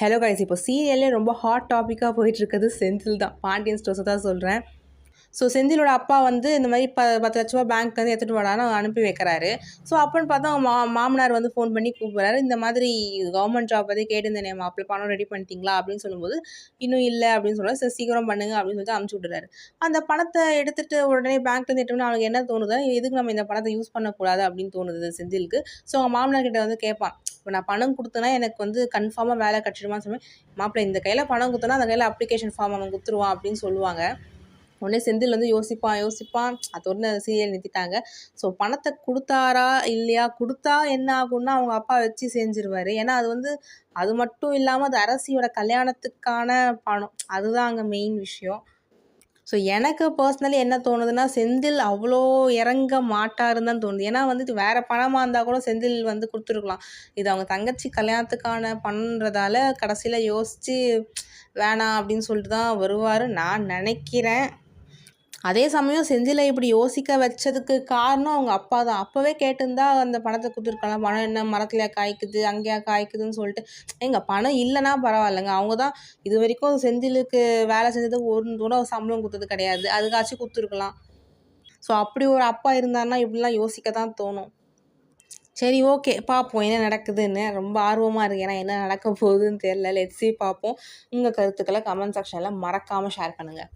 Hello guys இப்போ சீரியல்லே ரொம்ப hot டாப்பிக்காக போயிட்டுருக்கிறது Senthil தான். பாண்டியன் ஸ்டோர்ஸை தான் சொல்கிறேன் ஸோ செந்திலோட அப்பா வந்து இந்த மாதிரி ப பத்து லட்ச ரூபா பேங்க்லேருந்து எடுத்துகிட்டு வாடான்னு அனுப்பி வைக்கிறாரு. ஸோ அப்போன்னு பார்த்தா அவங்க மா மாமனார் வந்து ஃபோன் பண்ணி கூப்பிட்றாரு. இந்த மாதிரி கவர்மெண்ட் ஜாப் பற்றி கேட்டிருந்தேனே மாப்பிள்ள பணம் ரெடி பண்ணிட்டீங்களா அப்படின்னு சொல்லும்போது இன்னும் இல்லை அப்படின்னு சொல்கிறார் சரி சீக்கிரம் பண்ணுங்க அப்படின்னு சொல்லிட்டு அனுப்பிச்சி விட்டுறாரு. அந்த பணத்தை எடுத்துகிட்டு உடனே பேங்க்லேருந்து எடுத்தோம்னா அவனுக்கு என்ன தோணுது? எதுக்கு நம்ம இந்த பணத்தை யூஸ் பண்ணக்கூடாது அப்படின்னு தோணுது செந்திலுக்கு. ஸோ அவங்க மாமனார் கிட்ட வந்து கேட்பான் இப்போ நான் பணம் கொடுத்தேன்னா எனக்கு வந்து கன்ஃபார்மாக வேலை கிடச்சிடுமான்னு சொல்லுவேன். மாப்பிள்ளை இந்த கையில் பணம் கொடுத்தனா அந்த கையில் அப்ளிகேஷன் ஃபார்ம் அவன் கொடுத்துருவான் அப்படின்னு சொல்லுவாங்க. உடனே செந்தில் வந்து யோசிப்பான் யோசிப்பான். அதோட சீரியல் நிறுத்திட்டாங்க. ஸோ பணத்தை கொடுத்தாரா இல்லையா? கொடுத்தா என்ன ஆகும்னா அவங்க அப்பா வச்சு செஞ்சிருவார். ஏன்னா அது வந்து அது மட்டும் இல்லாமல் அது அரசியோட கல்யாணத்துக்கான பணம். அதுதான் அங்கே மெயின் விஷயம். ஸோ எனக்கு பர்சனலி என்ன தோணுதுன்னா செந்தில் அவ்வளோ இறங்க மாட்டாருன்னு தான் தோணுது. ஏன்னா வந்து இது வேறு பணமாக இருந்தால் கூட செந்தில் வந்து கொடுத்துருக்கலாம். இது அவங்க தங்கச்சி கல்யாணத்துக்கான பணன்றதால கடைசியில் யோசித்து வேணாம் அப்படின்னு சொல்லிட்டு தான் வருவார். நான் நினைக்கிறேன். அதே சமயம் செந்திலை இப்படி யோசிக்க வச்சதுக்கு காரணம் அவங்க அப்பா தான். அப்போவே கேட்டிருந்தா அந்த பணத்தை கொடுத்துருக்கலாம் பணம் என்ன? மரத்தில் காய்க்குது அங்கேயா காய்க்குதுன்னு சொல்லிட்டு. எங்கள் பணம் இல்லைன்னா பரவாயில்லைங்க. அவங்க தான் இது வரைக்கும் செந்திலுக்கு வேலை செஞ்சதுக்கு ஒரு கூட சம்பளம் கொடுத்தது கிடையாது. அதுக்காச்சும் கொடுத்துருக்கலாம். ஸோ அப்படி ஒரு அப்பா இருந்தாருன்னா இப்படிலாம் யோசிக்க தான் தோணும். சரி ஓகே. பார்ப்போம் என்ன நடக்குதுன்னு. ரொம்ப ஆர்வமாக இருக்கு. ஏன்னா என்ன நடக்க போகுதுன்னு தெரியல. லெட்ஸி பார்ப்போம். உங்கள் கருத்துக்களை கமெண்ட் செக்ஷனில் மறக்காமல் ஷேர் பண்ணுங்கள்